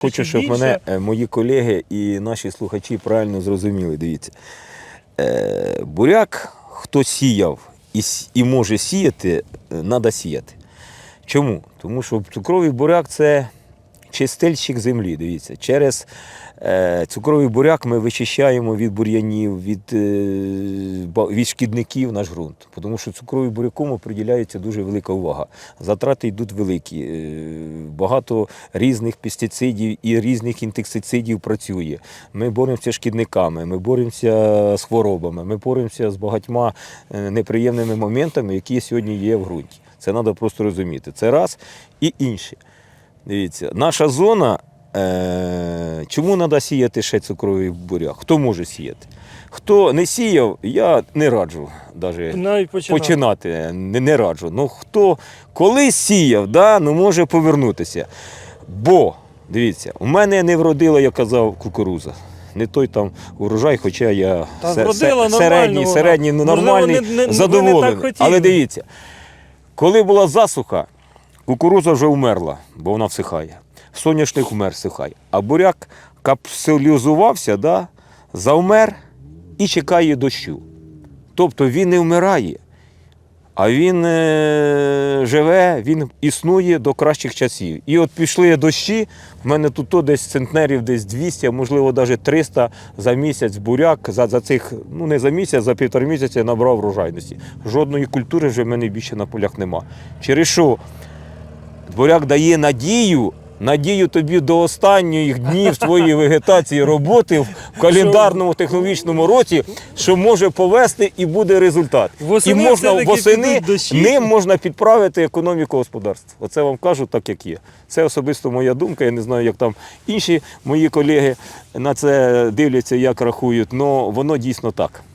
Хочу, щоб більше? мене е, мої колеги і наші слухачі правильно зрозуміли. Дивіться. Е, буряк, хто сіяв і, і може сіяти, треба сіяти. Чому? Тому що цукровий буряк це чистильщик землі. Дивіться. Через е, цукровий буряк ми вичищаємо від бур'янів, від, е, від шкідників наш ґрунт. Тому що цукровий бурякому приділяється дуже велика увага. Затрати йдуть великі. Е, багато різних пестицидів і різних інсектицидів працює. Ми боремося з шкідниками, ми боремося з хворобами, ми боремося з багатьма неприємними моментами, які сьогодні є в ґрунті. Це треба просто розуміти. Це раз і інше. Дивіться, наша зона. Е, чому треба сіяти ще цукровий буряк? Хто може сіяти? Хто не сіяв, я не раджу навіть Навіть починати. починати. Не, не раджу. Ну хто колись сіяв, да, ну може повернутися. Бо, дивіться, у мене не вродила, я казав, кукуруза. Не той там урожай, хоча я Та се- вродила се- середній, середній, ну, нормальний, задоволений. Але дивіться, коли була засуха, кукуруза вже вмерла, бо вона всихає. Соняшник вмер, всихає. А буряк капсулізувався, да, завмер і чекає дощу. Тобто він не вмирає, а він е, живе, він існує до кращих часів. І от пішли дощі, в мене тут то десь центнерів десь 200, можливо навіть 300 за місяць буряк. За, за цих, ну не за місяць, за півтора місяця набрав врожайності. Жодної культури вже в мене більше на полях нема. Через що буряк дає надію. Надію тобі до останніх днів твоєї вегетації роботи в календарному технологічному році, що може повести і буде результат. Восени і можна восени ним можна підправити економіку господарства. Оце вам кажу так, як є. Це особисто моя думка. Я не знаю, як там інші мої колеги на це дивляться, як рахують. але воно дійсно так.